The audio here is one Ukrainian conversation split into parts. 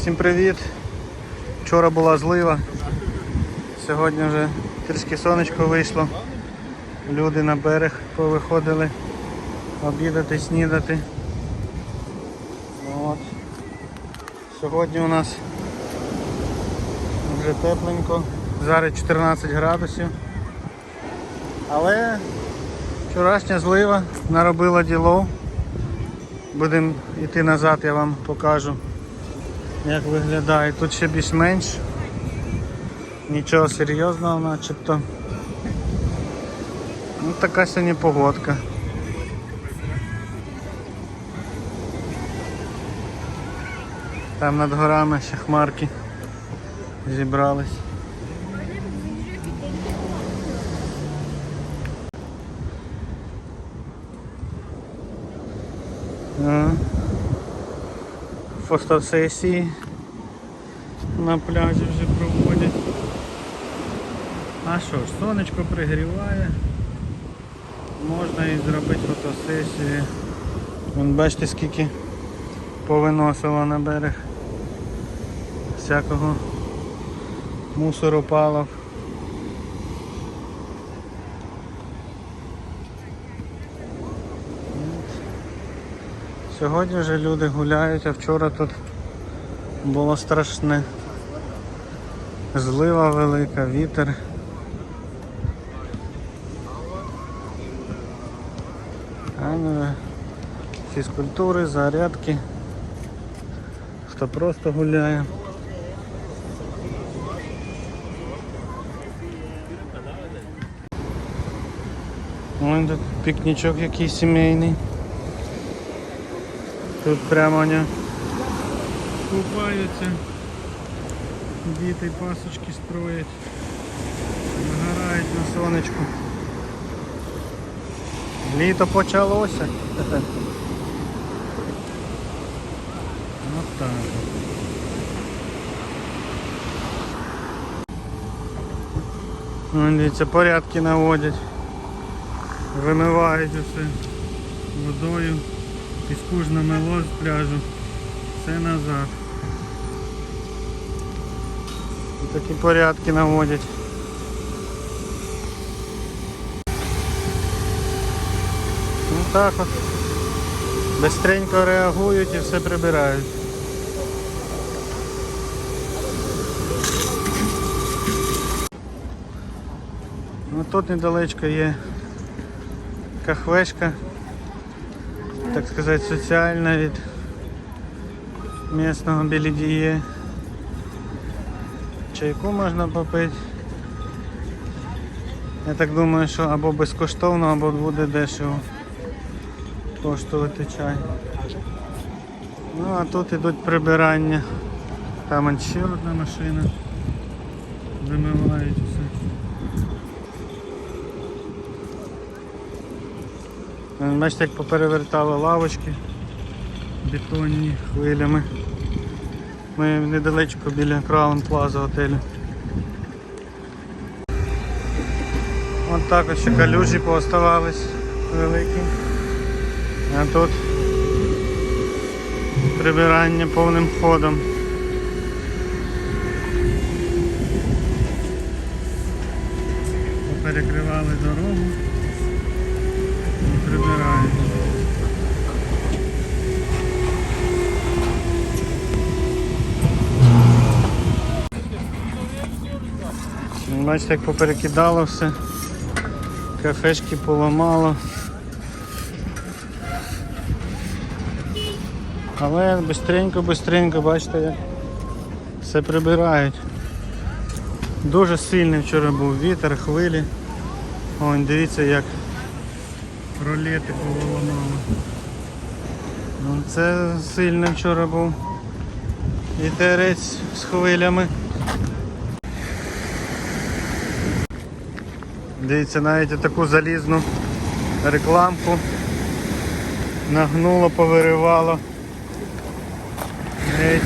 Всім привіт! Вчора була злива, сьогодні вже трішки сонечко вийшло. Люди на берег повиходили обідати, снідати. От. Сьогодні у нас вже тепленько, зараз 14 градусів. Але вчорашня злива наробила діло. Будемо йти назад, я вам покажу, як виглядає. Тут ще більш-менш. Нічого серйозного начебто. Ну така сьогодні погодка. Там над горами ще хмарки зібрались. Ага. Фотосесії на пляжі вже проводять. А що ж, сонечко пригріває. Можна і зробити фотосесію. Вон бачите скільки повиносило на берег. Всякого мусору палок. Сьогодні вже люди гуляють, а вчора тут було страшне. Злива велика, вітер. А ну, фізкультури, зарядки. Хто просто гуляє. Ось тут пікнічок якийсь сімейний. Тут прямо вони купаються. Діти пасочки строять. Нагорають на сонечку. Літо почалося. От так. Вон, Дивіться, порядки наводять. Вимивають усе водою. Піску ж намело з пляжу. Все назад. Такі порядки наводять. Ну так от. Бистренько реагують і все прибирають. Ну тут недалечко є кахвешка, так сказати, соціальна від місного білідіє. Чайку можна попити. Я так думаю, що або безкоштовно, або буде дешево коштувати чай. Ну а тут ідуть прибирання. Там ще одна машина. Вимивають все. Бачите, як поперевертали лавочки бетонні хвилями. Ми недалечко біля Краун Плаза готелю. От так ось ще калюжі пооставались великі. А тут прибирання повним ходом. Перекривали дорогу і прибирають. Бачите, як поперекидало все. Кафешки поламало. Але бистренько, бистренько, бачите, як все прибирають. Дуже сильний вчора був вітер, хвилі. Ось дивіться як ролети повиламало. Ну, Це сильний вчора був вітерець з хвилями. Дивіться, навіть таку залізну рекламку нагнуло, повиривало геть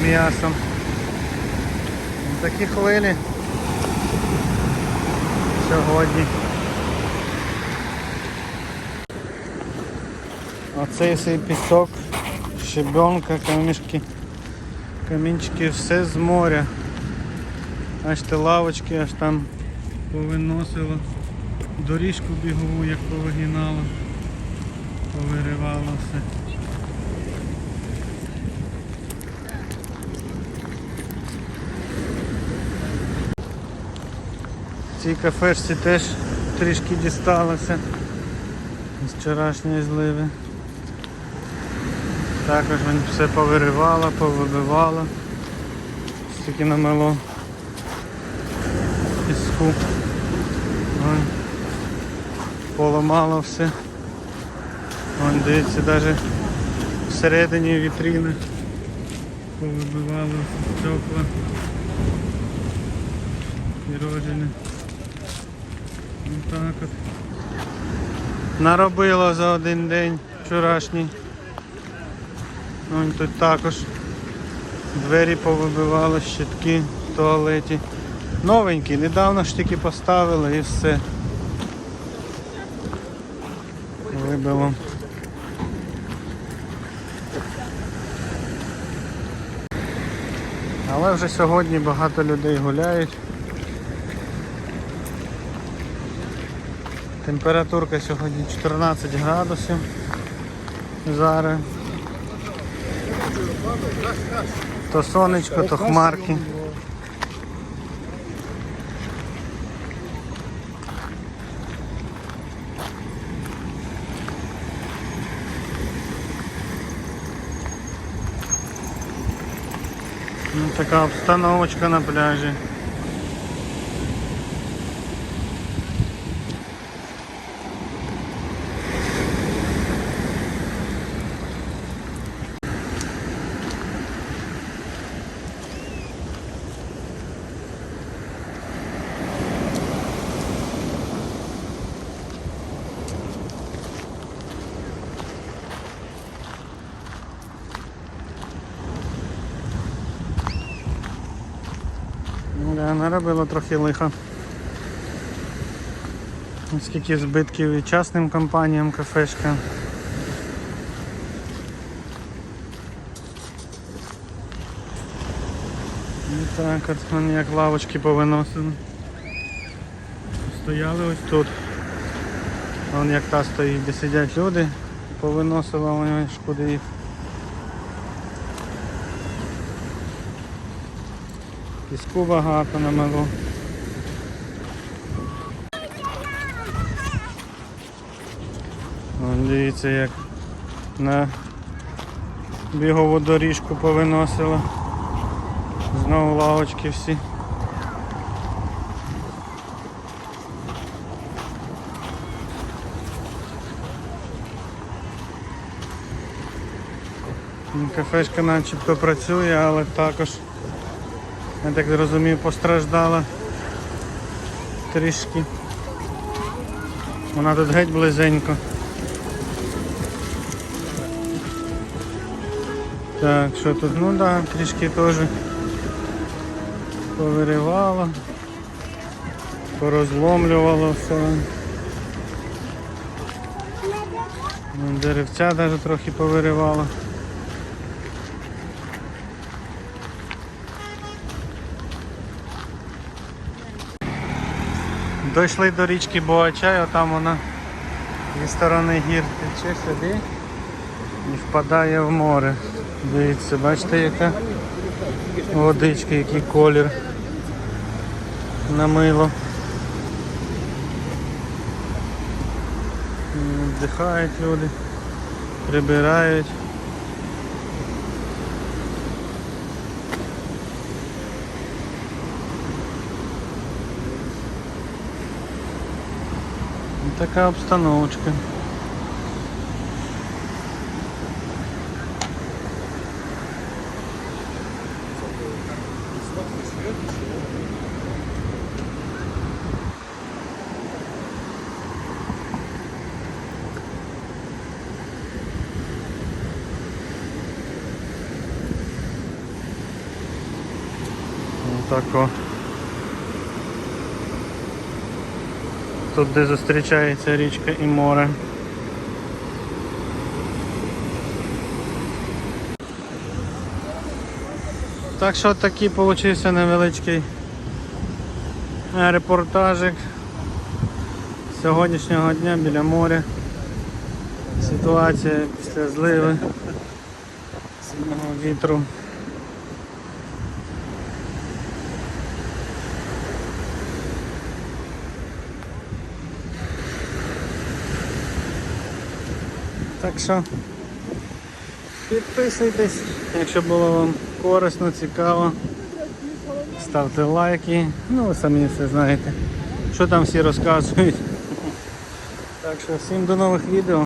з м'ясом. Такі хвилі сьогодні. Оцей цей пісок, щебенка, камішки Камінчики все з моря. Аж те лавочки аж там повиносило. Доріжку бігову як повигинало. Повиривало все. Цій кафешці теж трішки дісталося з вчорашньої зливи. Також він все повиривало, повибивало. Стільки намело піску. Вон, Поламало все. Вон, дивіться, навіть всередині вітрини повибивало. Отак от. Наробило за один день вчорашній. Вон тут також двері повибивало, щитки в туалеті. Новенькі, недавно ж тільки поставили і все. Вибило. Але вже сьогодні багато людей гуляють. Температурка сьогодні 14 градусів. Зараз. То сонечко, то хмарки. Ну, така обстановочка на пляжі. Наробило трохи лиха. Скільки збитків і частним компаніям кафешка. І так от вони як лавочки повиносили. Стояли ось тут. Вон як та стоїть, де сидять люди, повиносила вони ж куди їх. Піску багато намело. Дивіться як на бігову доріжку повиносило. Знову лавочки всі. Кафешка начебто працює, але також я так зрозумів, постраждала трішки. Вона тут геть близенько. Так, що тут? Ну да, трішки теж повиривало, порозломлювало все. Ну, Деревця навіть трохи повиривало. Дійшли до річки Боачай, а там вона зі сторони гір тече сюди і впадає в море. Дивіться, бачите яка водичка, який колір на мило. М, Вдихають люди, прибирають. Така обстановочка. Отако. Тут де зустрічається річка і море. Так що такий получився невеличкий репортажик сьогоднішнього дня біля моря. Ситуація після зливи, сильного вітру. Так що підписуйтесь, якщо було вам корисно, цікаво. Ставте лайки. Ну ви самі все знаєте. Що там всі розказують. Так що всім до нових відео.